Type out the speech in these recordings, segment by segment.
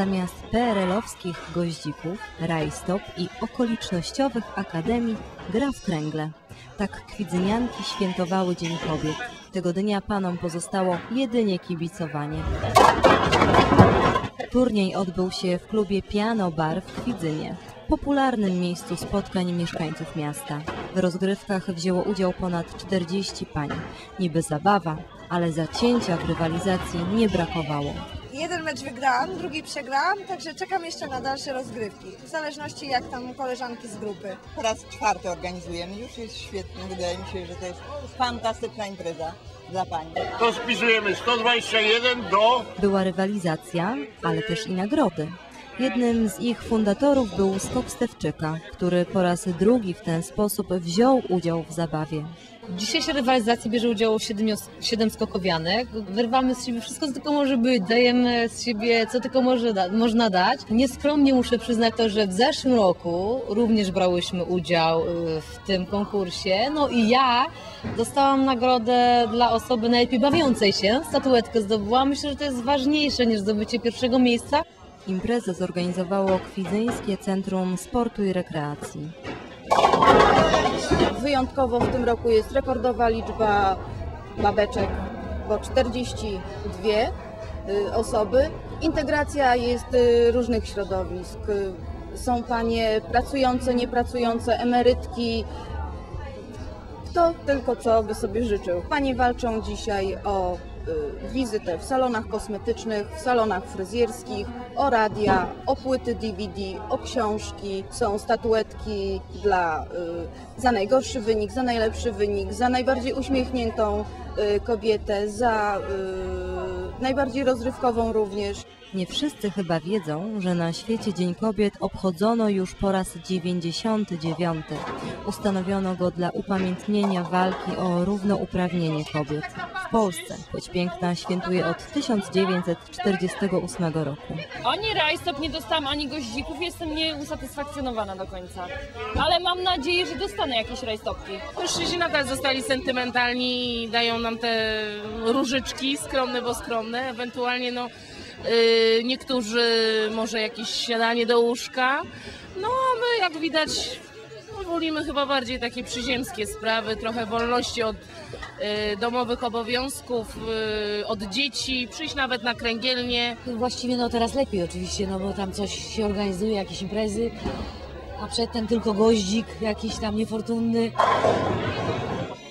Zamiast PRL-owskich goździków, rajstop i okolicznościowych akademii gra w kręgle. Tak kwidzynianki świętowały Dzień Kobiet. Tego dnia panom pozostało jedynie kibicowanie. Turniej odbył się w klubie Piano Bar w Kwidzynie, popularnym miejscu spotkań mieszkańców miasta. W rozgrywkach wzięło udział ponad 40 pań. Niby zabawa, ale zacięcia w rywalizacji nie brakowało. Jeden mecz wygrałam, drugi przegrałam, także czekam jeszcze na dalsze rozgrywki. W zależności jak tam koleżanki z grupy. Po raz czwarty organizujemy. Już jest świetnie. Wydaje mi się, że to jest fantastyczna impreza dla Pani. To spisujemy 121 do Była rywalizacja, ale też i nagrody. Jednym z ich fundatorów był Skok Stewczyka, który po raz drugi w ten sposób wziął udział w zabawie. W dzisiejszej rywalizacji bierze udział 7, siedem skokowianek. Wyrwamy z siebie wszystko, co tylko może być, dajemy z siebie, co tylko może da, można dać. Nieskromnie muszę przyznać to, że w zeszłym roku również brałyśmy udział y, w tym konkursie. No i ja dostałam nagrodę dla osoby najlepiej bawiącej się. Statuetkę zdobyłam. Myślę, że to jest ważniejsze niż zdobycie pierwszego miejsca. Imprezę zorganizowało Kwidzyńskie Centrum Sportu i Rekreacji. Wyjątkowo w tym roku jest rekordowa liczba babeczek, bo 42 y, osoby. Integracja jest y, różnych środowisk. Są panie pracujące, niepracujące, emerytki. Kto tylko co by sobie życzył. Panie walczą dzisiaj o wizytę w salonach kosmetycznych, w salonach fryzjerskich, o radia, o płyty DVD, o książki. Są statuetki dla, y, za najgorszy wynik, za najlepszy wynik, za najbardziej uśmiechniętą y, kobietę, za y, najbardziej rozrywkową również. Nie wszyscy chyba wiedzą, że na świecie Dzień Kobiet obchodzono już po raz 99. Ustanowiono go dla upamiętnienia walki o równouprawnienie kobiet. W Polsce, choć piękna, świętuje od 1948 roku. Ani rajstop nie dostałam, ani goździków. Jestem nieusatysfakcjonowana do końca. Ale mam nadzieję, że dostanę jakieś rajstopki. Mężczyźni nadal zostali sentymentalni i dają nam te różyczki, skromne, bo skromne. Ewentualnie no, yy, niektórzy może jakieś śniadanie do łóżka. No a my jak widać wolimy chyba bardziej takie przyziemskie sprawy, trochę wolności od yy, domowych obowiązków, yy, od dzieci, przyjść nawet na kręgielnie. Właściwie no teraz lepiej oczywiście, no bo tam coś się organizuje, jakieś imprezy. A przedtem tylko goździk jakiś tam niefortunny.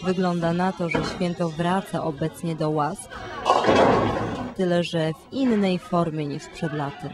Wygląda na to, że święto wraca obecnie do łask, tyle że w innej formie niż przed laty.